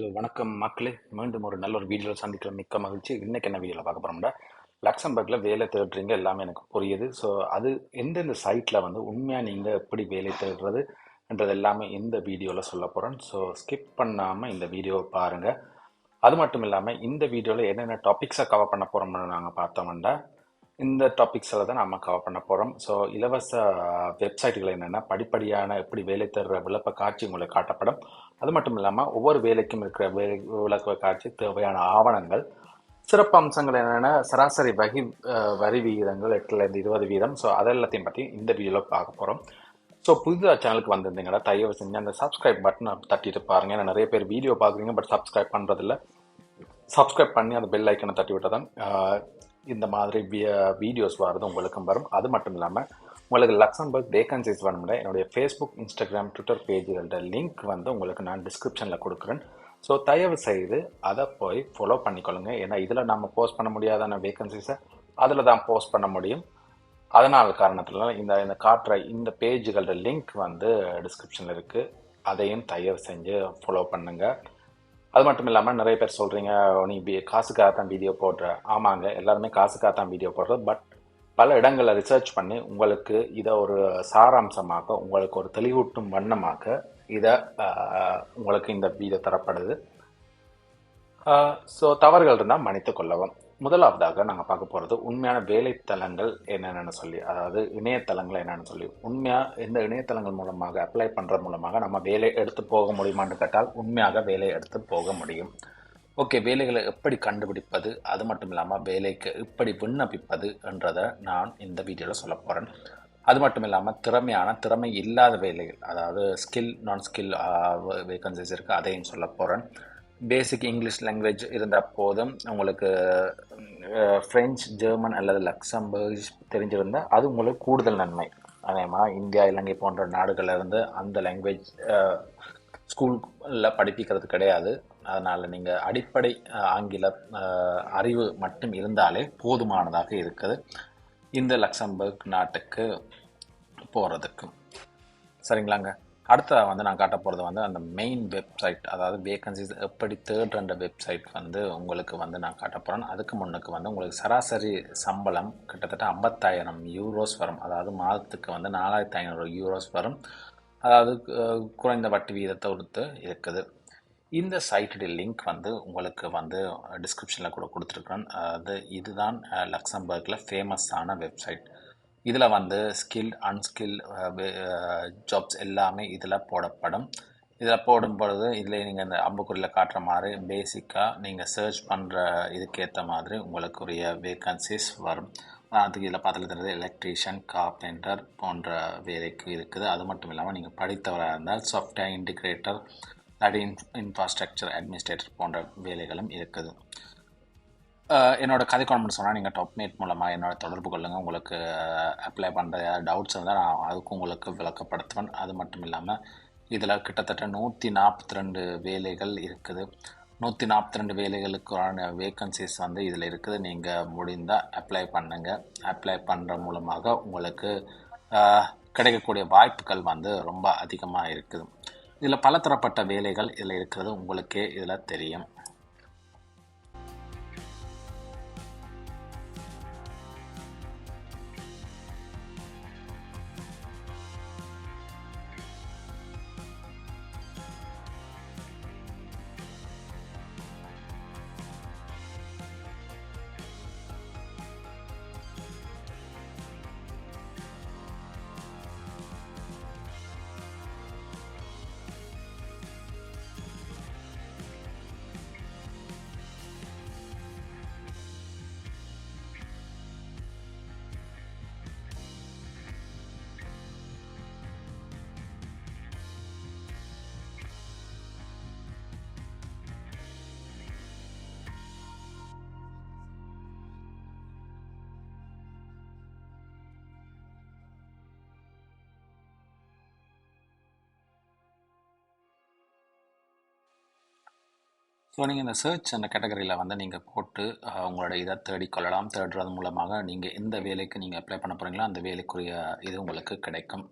Hello வணக்கம் மக்களே. மீண்டும் ஒரு நல்ல ஒரு வீடியோவில் சந்திக்கிற மிக்க மகிழ்ச்சி. இன்றைக்கி என்ன வீடியோவில் பார்க்க போகிறோம்னா லக்சம்பர்கில் வேலை தேடுறீங்க எல்லாமே எனக்கு புரியுது. ஸோ அது எந்தெந்த சைட்டில் வந்து உண்மையாக நீங்கள் எப்படி வேலை தேடுறது என்றது எல்லாமே இந்த வீடியோவில் சொல்ல போகிறேன் ஸோ ஸ்கிப் பண்ணாமல் இந்த வீடியோவை பாருங்கள் அது மட்டும் இல்லாமல் இந்த வீடியோவில் என்னென்ன டாபிக்ஸை கவர் பண்ண போகிறோம்னு நாங்கள் பார்த்தோம்னா இந்த டாபிக்ஸில் தான் நம்ம கவர் பண்ண போகிறோம் ஸோ இலவச வெப்சைட்டுகள் என்னென்னா படிப்படியான எப்படி வேலை தருற விளப்ப காட்சி உங்களுக்கு காட்டப்படும். அது மட்டும் இல்லாமல் ஒவ்வொரு வேலைக்கும் இருக்கிற வேலை விளக்க காட்சி தேவையான ஆவணங்கள். சிறப்பு அம்சங்கள் என்னென்னா சராசரி வகி வரி விகிதங்கள் எட்டுலேருந்து இருபது வீதம். ஸோ அதெல்லாத்தையும் பற்றி இந்த வீடியோவில் பார்க்க போகிறோம் ஸோ புதுதாக சேனலுக்கு வந்திருந்தீங்கன்னா தயவு செஞ்சு அந்த சப்ஸ்கிரைப் பட்டனை தட்டிட்டு பாருங்க. ஏன்னா நிறைய பேர் வீடியோ பார்க்குறீங்க பட் சப்ஸ்கிரைப் பண்ணுறதில்ல சப்ஸ்கிரைப் பண்ணி அந்த பெல் ஐக்கனை தட்டி விட்டால் தான் இந்த மாதிரி வீடியோஸ் வர்றது உங்களுக்கும் வரும். அது மட்டும் இல்லாமல் உங்களுக்கு லக்சம்பர்க் வேகன்சிஸ் வேணும்னா என்னுடைய ஃபேஸ்புக் இன்ஸ்டாகிராம் ட்விட்டர் பேஜுகளோட லிங்க் வந்து உங்களுக்கு நான் டிஸ்கிரிப்ஷனில் கொடுக்குறேன். ஸோ தயவு செய்து அதை போய் ஃபாலோ பண்ணிக்கொள்ளுங்க. ஏன்னா இதில் நம்ம போஸ்ட் பண்ண முடியாதான வேகன்சிஸை அதில் தான் போஸ்ட் பண்ண முடியும். அதனால் காரணத்தில் இந்த இந்த காட்டுற இந்த பேஜுகளோட லிங்க் வந்து டிஸ்கிரிப்ஷனில் இருக்குது அதையும் தயவு செஞ்சு ஃபாலோ பண்ணுங்கள் அது மட்டும் இல்லாமல் நிறைய பேர் சொல்கிறீங்க நீ பி காசுக்காக தான் வீடியோ போடுற. ஆமாங்க எல்லாருமே காசுக்காக தான் வீடியோ போடுறது. பட் பல இடங்களில் ரிசர்ச் பண்ணி உங்களுக்கு இதை ஒரு சாராம்சமாக உங்களுக்கு ஒரு தெளிவூட்டும் வண்ணமாக இதை உங்களுக்கு இந்த வீடியோ தரப்படுது. ஸோ தவறுகள் இருந்தால் மன்னித்து கொள்ளவும். முதலாவதாக நாங்கள் பார்க்க போகிறது உண்மையான வேலைத்தலங்கள் என்னென்னு சொல்லி அதாவது இணையதளங்கள் என்னென்னு சொல்லி. உண்மையாக இந்த இணையதளங்கள் மூலமாக அப்ளை பண்ணுறது மூலமாக நம்ம வேலை எடுத்து போக முடியுமான்னு கேட்டால் உண்மையாக வேலை எடுத்து போக முடியும். ஓகே வேலைகளை எப்படி கண்டுபிடிப்பது? அது மட்டும் இல்லாமல் வேலைக்கு எப்படி விண்ணப்பிப்பது என்றதை நான் இந்த வீடியோவில் சொல்ல போகிறேன் அது மட்டும் இல்லாமல் திறமையான திறமை இல்லாத வேலைகள் அதாவது ஸ்கில் நான் ஸ்கில் வேகன்சிஸ் இருக்குது அதையும் சொல்ல போகிறேன் பேசிக் இங்கிலீஷ் லாங்குவேஜ் இருந்தால் போதும். உங்களுக்கு ஃப்ரெஞ்ச் ஜெர்மன் அல்லது லக்சம்பர்க் தெரிஞ்சிருந்தால் அது உங்களுக்கு கூடுதல் நன்மை. அதேமாக இந்தியா இலங்கை போன்ற நாடுகளிலிருந்து அந்த லாங்குவேஜ் ஸ்கூலில் படிப்பிக்கிறது கிடையாது. அதனால் நீங்கள் அடிப்படை ஆங்கில அறிவு மட்டும் இருந்தாலே போதுமானதாக இருக்குது. இந்த லக்சம்பர்க் நாட்டுக்கு போகிறதுக்கு சரிங்களாங்க? அடுத்ததாக வந்து நான் காட்ட போகிறது வந்து அந்த மெயின் வெப்சைட் அதாவது வேகன்சிஸ் எப்படி தேடுற வெப்சைட் வந்து உங்களுக்கு வந்து நான் காட்ட போகிறேன் அதுக்கு முன்னுக்கு வந்து உங்களுக்கு சராசரி சம்பளம் கிட்டத்தட்ட ஐம்பத்தாயிரம் யூரோஸ் வரும். அதாவது மாதத்துக்கு வந்து நாலாயிரத்தி ஐநூறு யூரோஸ் வரும். அதாவது குறைந்த வட்டி வீதத்தை கொடுத்து இருக்குது. இந்த சைட்டுடைய லிங்க் வந்து உங்களுக்கு வந்து டிஸ்கிரிப்ஷனில் கூட கொடுத்துருக்குறேன். அது இதுதான் லக்சம்பர்கில் ஃபேமஸான வெப்சைட் இதில் வந்து ஸ்கில் அன்ஸ்கில் ஜாப்ஸ் எல்லாமே இதில் போடப்படும். இதில் போடும் பொழுது இதில் நீங்கள் இந்த அம்புக்குறியில் காட்டுற மாதிரி பேசிக்காக நீங்கள் சர்ச் பண்ணுற இதுக்கேற்ற மாதிரி உங்களுக்குரிய வேகன்சிஸ் வரும். அதுக்கு இதில் பார்த்துல தெரியுது எலக்ட்ரீஷியன் கார்பெண்டர் போன்ற வேலைக்கு இருக்குது. அது மட்டும் இல்லாமல் நீங்கள் படித்தவராக இருந்தால் சாஃப்ட்வேர் இன்டிகிரேட்டர் இல்லாட்டி இன் இன்ஃப்ராஸ்ட்ரக்சர் அட்மினிஸ்ட்ரேட்டர் போன்ற வேலைகளும் இருக்குது. என்னோட கதை கான்மெண்ட் சொன்னால் நீங்கள் டாப்மேட் மூலமாக என்னோட தொடர்பு கொள்ளுங்கள் உங்களுக்கு அப்ளை பண்ணுற டவுட்ஸ் இருந்தால் நான் அதுக்கும் உங்களுக்கு விளக்கப்படுத்துவேன். அது மட்டும் இல்லாமல் இதில் கிட்டத்தட்ட நூற்றி நாற்பத்தி ரெண்டு வேலைகள் இருக்குது. நூற்றி நாற்பத்தி ரெண்டு வேலைகளுக்கான வேக்கன்சிஸ் வந்து இதில் இருக்குது. நீங்கள் முடிந்தால் அப்ளை பண்ணுங்கள் அப்ளை பண்ணுற மூலமாக உங்களுக்கு கிடைக்கக்கூடிய வாய்ப்புகள் வந்து ரொம்ப அதிகமாக இருக்குது. இதில் பலதரப்பட்ட வேலைகள் இதில் இருக்கிறது உங்களுக்கே இதில் தெரியும். ஸோ நீங்கள் இந்த சர்ச் அந்த கேட்டகரியில் வந்து நீங்கள் போட்டு உங்களோட இதை தேடி கொள்ளலாம். தேடுறது மூலமாக நீங்கள் எந்த வேலைக்கு நீங்கள் அப்ளை பண்ண போகிறீங்களோ அந்த வேலைக்குரிய இது உங்களுக்கு கிடைக்கும்.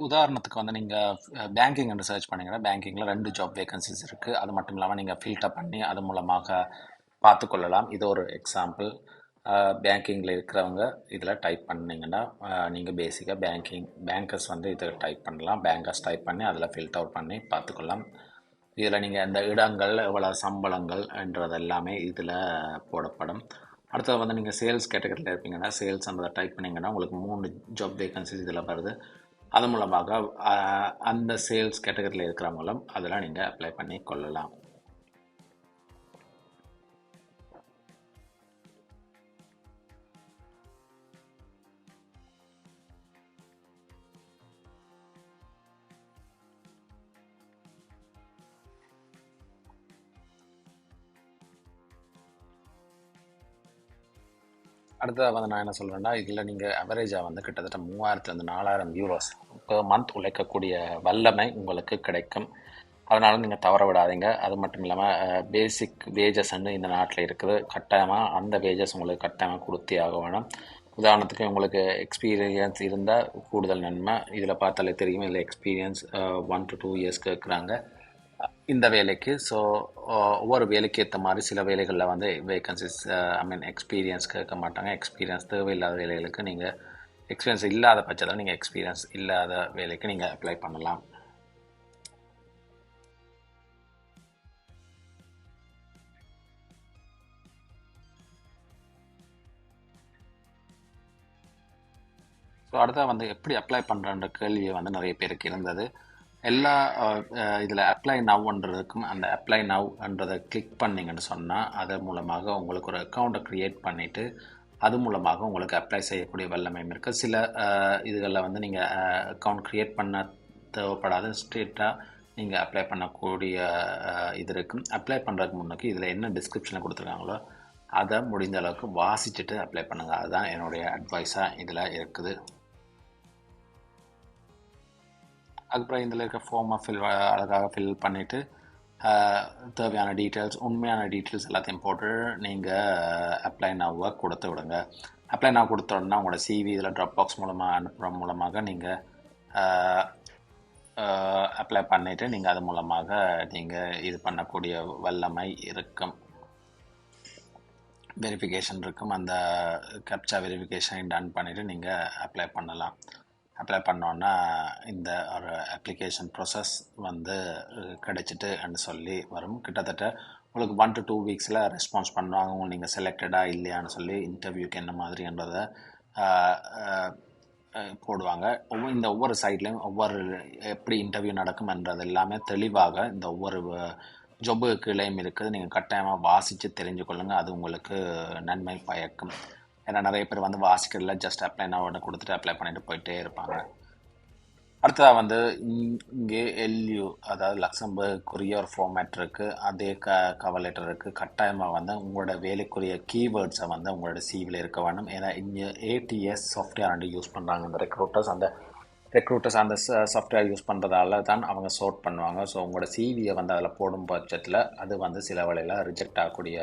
உதாரணத்துக்கு வந்து நீங்கள் பேங்கிங் என்று சர்ச் பண்ணிங்கன்னா பேங்கிங்கில் ரெண்டு ஜாப் வேகன்சிஸ் இருக்குது அது மட்டும் இல்லாமல் நீங்கள் ஃபில்டர் பண்ணி அது மூலமாக பார்த்துக்கொள்ளலாம் இது ஒரு எக்ஸாம்பிள் பேங்கிங்கில் இருக்கிறவங்க இதில் டைப் பண்ணிங்கன்னா நீங்கள் பேசிக்காக பேங்கிங் பேங்கர்ஸ் வந்து இதில் டைப் பண்ணலாம். பேங்கர்ஸ் டைப் பண்ணி அதில் ஃபில்ட் அவுட் பண்ணி பார்த்துக்கலாம் இதில் நீங்கள் இந்த இடங்கள் எவ்வளோ சம்பளங்கள் என்றது எல்லாமே இதில் போடப்படும். அடுத்தது வந்து நீங்கள் சேல்ஸ் கேட்டகரியில் இருப்பீங்கன்னா சேல்ஸ்ன்றதை டைப் பண்ணிங்கன்னா உங்களுக்கு மூணு ஜாப் வேகன்சிஸ் இதில் வருது. அது மூலமாக அந்த சேல்ஸ் கேட்டகரியில் இருக்கிறவங்களும் அதெல்லாம் நீங்கள் அப்ளை பண்ணி கொள்ளலாம். அடுத்ததாக வந்து நான் என்ன சொல்கிறேன்னா இதில் நீங்கள் அவரேஜாக வந்து கிட்டத்தட்ட மூவாயிரத்துலேருந்து நாலாயிரம் யூரோஸ் இப்போ மந்த் உழைக்கக்கூடிய வல்லமை உங்களுக்கு கிடைக்கும். அதனால் நீங்கள் தவற விடாதீங்க. அது மட்டும் இல்லாமல் பேசிக் வேஜஸ்ன்னு இந்த நாட்டில் இருக்குது. கட்டாயமாக அந்த வேஜஸ் உங்களுக்கு கட்டாயமாக கொடுத்தே ஆக வேணும். உதாரணத்துக்கு உங்களுக்கு எக்ஸ்பீரியன்ஸ் இருந்தால் கூடுதல் நன்மை. இதில் பார்த்தாலே தெரியும் இதில் experience one to two years கேட்குறாங்க இந்த வேலைக்கு ஸோ ஒவ்வொரு வேலைக்கு ஏற்ற மாதிரி சில வேலைகளில் வந்து வேகன்சிஸ் ஐ மீன் எக்ஸ்பீரியன்ஸ் கேட்க மாட்டாங்க. எக்ஸ்பீரியன்ஸ் தேவையில்லாத வேலைகளுக்கு நீங்கள் எக்ஸ்பீரியன்ஸ் இல்லாத பட்சத்தில் நீங்கள் எக்ஸ்பீரியன்ஸ் இல்லாத வேலைக்கு நீங்கள் அப்ளை பண்ணலாம். ஸோ அடுத்த வந்து எப்படி அப்ளை பண்ணுறன்ற கேள்வியை வந்து நிறைய பேருக்கு இருந்தது. எல்லா இதில் அப்ளை நவ்ன்றதுக்கும் அந்த அப்ளை நவ்ன்றதை கிளிக் பண்ணிங்கன்னு சொன்னால் அது மூலமாக உங்களுக்கு ஒரு அக்கௌண்ட்டை க்ரியேட் பண்ணிவிட்டு அது மூலமாக உங்களுக்கு அப்ளை செய்யக்கூடிய வல்லமையும் இருக்குது சில இதுகளில் வந்து நீங்கள் அக்கௌண்ட் க்ரியேட் பண்ண தேவைப்படாத ஸ்ட்ரெயிட்டாக நீங்கள் அப்ளை பண்ணக்கூடிய இது இருக்கும் அப்ளை பண்ணுறதுக்கு முன்னுக்கு இதில் என்ன டிஸ்கிரிப்ஷனில் கொடுத்துருக்காங்களோ அதை முடிந்த அளவுக்கு வாசிச்சுட்டு அப்ளை பண்ணுங்கள் அதுதான் என்னுடைய அட்வைஸாக இதில் இருக்குது. அதுக்கப்புறம் இதில் இருக்க ஃபார்மை ஃபில் அழகாக ஃபில் பண்ணிவிட்டு தேவையான டீட்டெயில்ஸ் உண்மையான டீட்டெயில்ஸ் எல்லாத்தையும் போட்டு நீங்கள் அப்ளை நாவை கொடுத்து விடுங்க. அப்ளை நான் கொடுத்த உடனே உங்களோட சிவி இதில் ட்ராப் பாக்ஸ் மூலமாக அனுப்புகிற மூலமாக நீங்கள் அப்ளை பண்ணிவிட்டு நீங்கள் அது மூலமாக நீங்கள் இது பண்ணக்கூடிய வல்லமை இருக்கும். வெரிஃபிகேஷன் இருக்கும். அந்த கேப்சா வெரிஃபிகேஷன் டன் பண்ணிவிட்டு நீங்கள் அப்ளை பண்ணலாம். அப்ளை பண்ணோன்னா இந்த ஒரு அப்ளிகேஷன் ப்ரொசஸ் வந்து அஹ், சொல்லி வரும். கிட்டத்தட்ட உங்களுக்கு ஒன் டு டூ வீக்ஸில் ரெஸ்பான்ஸ் பண்ணுவாங்க. உங்களுக்கு நீங்கள் செலக்டடாக இல்லையான்னு சொல்லி இன்டர்வியூக்கு என்ன மாதிரின்றதை போடுவாங்க. ஒவ்வொரு இந்த ஒவ்வொரு சைட்லேயும் ஒவ்வொரு எப்படி இன்டர்வியூ நடக்கும்ன்றது எல்லாமே தெளிவாக இந்த ஒவ்வொரு ஜொப்பு கீழேயும் இருக்குது. நீங்கள் கட்டாயமாக வாசித்து தெரிஞ்சு கொள்ளுங்கள் அது உங்களுக்கு நன்மை பயக்கும். ஏன்னா நிறைய பேர் வந்து வாசிக்கிறதுல ஜஸ்ட் அப்ளை நான் உடனே கொடுத்துட்டு அப்ளை பண்ணிட்டு போயிட்டே இருப்பாங்க. அடுத்ததாக வந்து இங்கே எல்யூ அதாவது லக்சம்பர்க்குரிய ஒரு ஃபார்மேட் இருக்குது அதே க கவர் லெட்டர் இருக்குது கட்டாயமாக வந்து உங்களோட வேலைக்குரிய கீவேர்ட்ஸை வந்து உங்களோட சிவியில் இருக்க வேணும் ஏன்னா இங்கே ஏடிஎஸ் சாஃப்ட்வேர் வந்து யூஸ் பண்ணுறாங்க அந்த ரெக்ரூட்டர்ஸ் அந்த ரெக்ரூட்டர்ஸ் அந்த சாஃப்ட்வேர் யூஸ் பண்ணுறதால தான் அவங்க சோர்ட் பண்ணுவாங்க. ஸோ உங்களோட சிவியை வந்து அதில் போடும் பட்சத்தில் அது வந்து சில வழியில் ரிஜெக்ட் ஆகக்கூடிய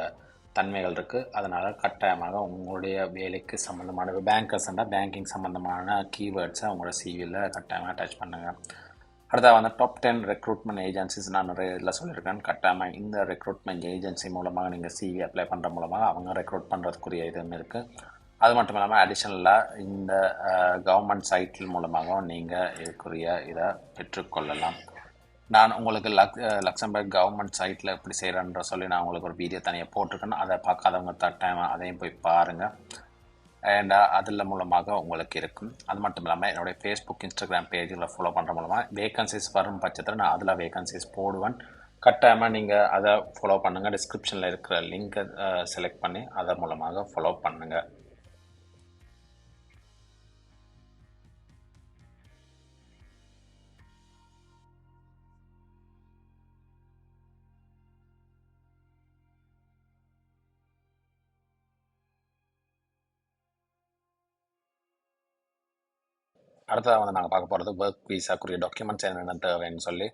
தன்மைகள் இருக்குது அதனால் கட்டாயமாக உங்களுடைய வேலைக்கு சம்மந்தமான பேங்கர்ஸ்னால் பேங்கிங் சம்மந்தமான கீவேர்ட்ஸை உங்களோட சிவியில் கட்டாயமாக அட்டாச் பண்ணுங்கள் அடுத்தது வந்து டாப் டென் ரெக்ரூட்மெண்ட் ஏஜென்சிஸ் நான் நிறைய இதில் சொல்லியிருக்கேன். கட்டாயமாக இந்த ரெக்ரூட்மெண்ட் ஏஜென்சி மூலமாக நீங்கள் சிவி அப்ளை பண்ணுற மூலமாக அவங்க ரெக்ரூட் பண்ணுறதுக்குரிய இதுவும் இருக்குது அது மட்டும் இல்லாமல் அடிஷ்னலாக இந்த கவர்மெண்ட் சைட்டில் மூலமாகவும் நீங்கள் இதுக்குரிய இதை பெற்றுக்கொள்ளலாம். நான் உங்களுக்கு லக் லக்சம்பர்க் கவர்மெண்ட் சைட்டில் எப்படி செய்கிறேன்ற சொல்லி நான் உங்களுக்கு ஒரு வீடியோ தனியாக போட்டிருக்கேன்னு அதை பார்க்காதவங்க தட்டாயம் அதையும் போய் பாருங்கள் அண்ட் அதில் மூலமாக உங்களுக்கு இருக்கும். அது மட்டும் இல்லாமல் என்னுடைய ஃபேஸ்புக் இன்ஸ்டாகிராம் பேஜில் ஃபாலோ பண்ணுற மூலமாக வேகன்சிஸ் வரும் பட்சத்தில் நான் அதில் வேகன்சிஸ் போடுவேன். கட்டாயமாக நீங்கள் அதை ஃபாலோ பண்ணுங்கள் டிஸ்கிரிப்ஷனில் இருக்கிற லிங்கை செலக்ட் பண்ணி அதன் மூலமாக ஃபாலோ பண்ணுங்கள் அடுத்ததாக வந்து நாங்கள் பார்க்க போகிறது ஒர்க் விசாக்குரிய டாக்குமெண்ட்ஸ் என்னென்ன தேவைன்னு சொல்லி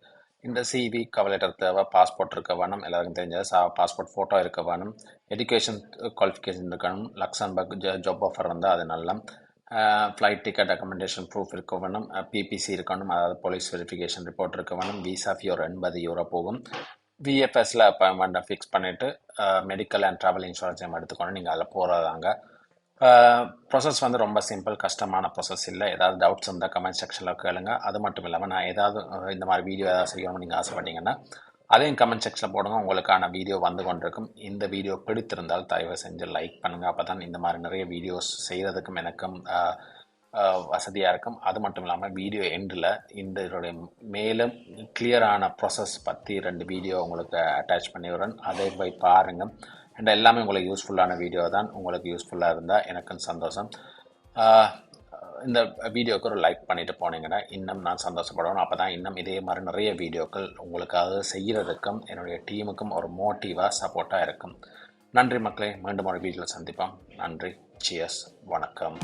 இந்த சிவி கவர் லெட்டர் தேவை பாஸ்போர்ட் இருக்க வேணும் எல்லாருக்கும் தெரிஞ்சது சா பாஸ்போர்ட் ஃபோட்டோ இருக்க வேணும் எஜுகேஷன் குவாலிஃபிகேஷன் இருக்கணும் லக்சம்பர்க் ஜாப் ஆஃபர் இருந்தால் அது நல்லா ஃப்ளைட் டிக்கெட் ரெக்கமெண்டேஷன் ப்ரூஃப் இருக்க வேணும் பிபிசி இருக்கணும் அதாவது போலீஸ் வெரிஃபிகேஷன் ரிப்போர்ட் இருக்க வேணும் விசா ஃபீ ஒரு எண்பது யூரோ போகும். விஎஃப்எஸில் அப்பாயின்மெண்ட்டை ஃபிக்ஸ் பண்ணிவிட்டு மெடிக்கல் அண்ட் ட்ராவல் இன்சூரன்ஸையும் எடுத்துக்கணும் நீங்கள் அதில் போகிறதாங்க ப்ரொசஸ் வந்து ரொம்ப சிம்பிள் கஷ்டமான ப்ரொசஸ் இல்லை. ஏதாவது டவுட்ஸ் இருந்தால் கமெண்ட் செக்ஷனில் கேளுங்க. அது மட்டும் இல்லாமல் நான் ஏதாவது இந்த மாதிரி வீடியோ ஏதாவது செய்யணும்னு நீங்கள் ஆசைப்பட்டீங்கன்னா அதையும் கமெண்ட் செக்ஷனில் போடுங்க. உங்களுக்கான வீடியோ வந்து கொண்டிருக்கும். இந்த வீடியோ பிடித்திருந்தால் தயவு செஞ்சு லைக் பண்ணுங்கள் அப்போ தான் இந்த மாதிரி நிறைய வீடியோஸ் செய்கிறதுக்கும் எனக்கும் வசதியாக இருக்கும். அது மட்டும் இல்லாமல் வீடியோ எண்டில் இந்த இதோடைய மேலும் கிளியரான ப்ராசஸ் பற்றி ரெண்டு வீடியோ உங்களுக்கு அட்டாச் பண்ணி விடுறேன். அதை போய் பாருங்கள் அண்ட் எல்லாமே உங்களுக்கு யூஸ்ஃபுல்லான வீடியோ தான். உங்களுக்கு யூஸ்ஃபுல்லாக இருந்தால் எனக்கும் சந்தோஷம். இந்த வீடியோக்கு ஒரு லைக் பண்ணிட்டு போனீங்கன்னா இன்னும் நான் சந்தோஷப்படுவேன். அப்போ தான் இன்னும் இதே மாதிரி நிறைய வீடியோக்கள் உங்களுக்காக செய்கிறதுக்கும் என்னுடைய டீமுக்கும் ஒரு மோட்டிவாக சப்போர்ட்டாக இருக்கும். நன்றி மக்களே. மீண்டும் ஒரு வீடியோவில் சந்திப்போம். நன்றி. சியர்ஸ் வணக்கம்.